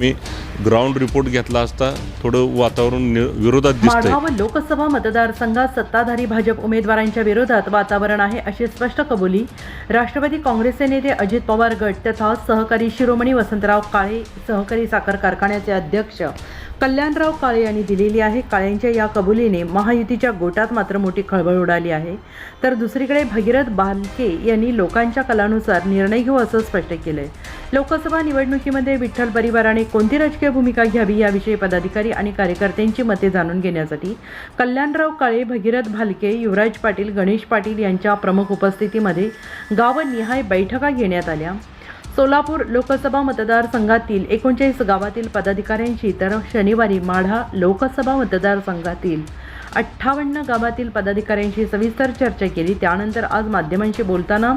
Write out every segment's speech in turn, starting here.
मी ground report घेतला असता थोडं वातावरण विरोधात दिसतंय. लोकसभा मतदारसंघात सत्ताधारी भाजप उमेदवारांच्या विरोधात वातावरण आहे अशी स्पष्ट कबुली. राष्ट्रवादी काँग्रेसचे नेते अजित पवार गट तथा सहकारी शिरोमणी वसंतराव काळे सहकारी साखर कारखान्याचे अध्यक्ष कल्याणराव काळे यांनी दिलेली आहे. काळेंच्या या कबुलीने महायुतीच्या गोटात मात्र मोठी खळबळ उडाली आहे. तर दुसरीकडे भगीरथ बालके यांनी लोकांच्या कलानुसार निर्णय घेऊ असं स्पष्ट केलं आहे लोकसभा निवडणुकीमध्ये विठ्ठल परिवाराने कोणती राजकीय भूमिका घ्यावी याविषयी पदाधिकारी आणि कार्यकर्त्यांची मते जाणून घेण्यासाठी कल्याणराव काळे भगीरथ भालके युवराज पाटील गणेश पाटील यांच्या प्रमुख उपस्थितीमध्ये गावनिहाय बैठका घेण्यात आल्या. सोलापूर लोकसभा मतदारसंघातील एकोणचाळीस गावातील पदाधिकाऱ्यांशी तर शनिवारी माढा लोकसभा मतदारसंघातील अठ्ठावन्न गावातील पदाधिकाऱ्यांशी सविस्तर चर्चा केली. त्यानंतर आज माध्यमांशी बोलताना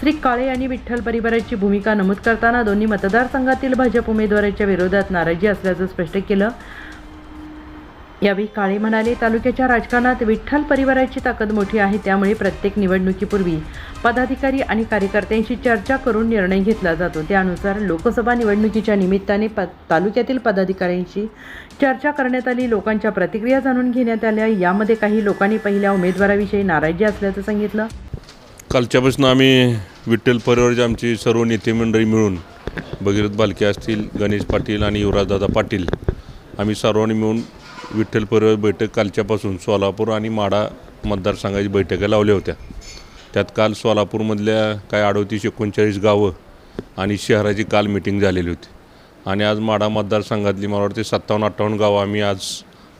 श्री काळे यांनी विठ्ठल परिवाराची भूमिका नमूद करताना दोन्ही मतदारसंघातील भाजप उमेदवाराच्या विरोधात नाराजी असल्याचं स्पष्ट केलं. यावेळी काळे म्हणाले तालुक्याच्या राजकारणात विठ्ठल परिवाराची ताकद मोठी आहे त्यामुळे प्रत्येक निवडणुकीपूर्वी पदाधिकारी आणि कार्यकर्त्यांशी चर्चा करून निर्णय घेतला जातो. त्यानुसार लोकसभा निवडणुकीच्या निमित्ताने प तालुक्यातील पदाधिकाऱ्यांशी चर्चा करण्यात आली. लोकांच्या प्रतिक्रिया जाणून घेण्यात आल्या. यामध्ये काही लोकांनी पहिल्या उमेदवाराविषयी नाराजी असल्याचं सांगितलं. कालच्यापासून आम्ही विठ्ठल परिवारचे आमची सर्व नेते मंडळी मिळून भगीरथ बालके असतील गणेश पाटील आणि युवराजदादा पाटील आम्ही सर्वांनी मिळून विठ्ठल परिवार बैठक कालच्यापासून सोलापूर आणि माढा मतदारसंघाची बैठका लावल्या होत्या. त्यात काल सोलापूरमधल्या काय अडोतीस एकोणचाळीस गावं आणि शहराची काल मिटिंग झालेली होती. आणि आज माढा मतदारसंघातली मला वाटते सत्तावन्न अठ्ठावन्न गावं आम्ही आज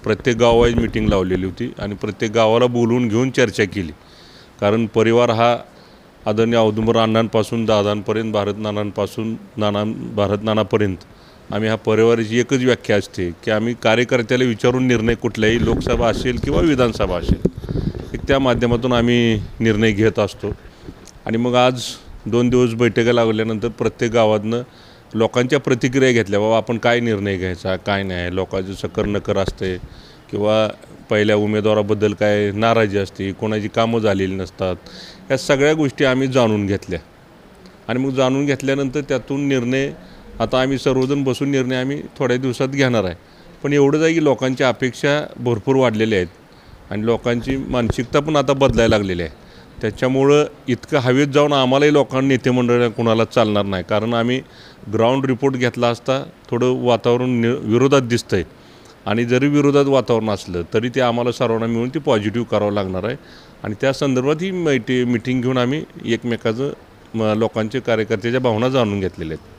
प्रत्येक गावाची मिटिंग लावलेली होती आणि प्रत्येक गावाला बोलवून घेऊन चर्चा केली. कारण परिवार हा आदरणीय औदुंबर अण्णांपासून दादांपर्यंत भारत नानांपासून नाना भारत नानापर्यंत आम्ही हा परिवाराची एकच व्याख्या असते की आम्ही कार्यकर्त्याला विचारून निर्णय कुठल्याही लोकसभा असेल किंवा विधानसभा असेल एक त्या माध्यमातून आम्ही निर्णय घेत असतो. आणि मग आज दोन दिवस बैठका लागल्यानंतर प्रत्येक गावातनं लोकांच्या प्रतिक्रिया घेतल्या बाबा आपण काय निर्णय घ्यायचा काय नाही? लोकांचं सकर नकर असते किंवा पहिल्या उमेदवाराबद्दल काय नाराजी असते कोणाची कामं झालेली नसतात? या सगळ्या गोष्टी आम्ही जाणून घेतल्या. आणि मग जाणून घेतल्यानंतर त्यातून निर्णय आता आम्ही सर्वजण बसून निर्णय आम्ही थोड्या दिवसात घेणार आहे. पण एवढंच आहे की लोकांच्या अपेक्षा भरपूर वाढलेल्या आहेत आणि लोकांची मानसिकता पण आता बदलायला लागलेली आहे. त्याच्यामुळं इतकं हवेत जाऊन आम्हालाही लोकांना नेते मंडळ कोणाला चालणार नाही. कारण आम्ही ग्राउंड रिपोर्ट घेतला असता थोडं वातावरण नि विरोधात आहे आणि जरी विरोधात वातावरण असलं तरी ते आम्हाला सर्वांना मिळून ते पॉझिटिव्ह करावं लागणार आहे. आणि त्या संदर्भात ही मिटी मिटिंग घेऊन आम्ही एकमेकाचं म लोकांचे कार्यकर्त्याच्या भावना जाणून घेतलेल्या आहेत.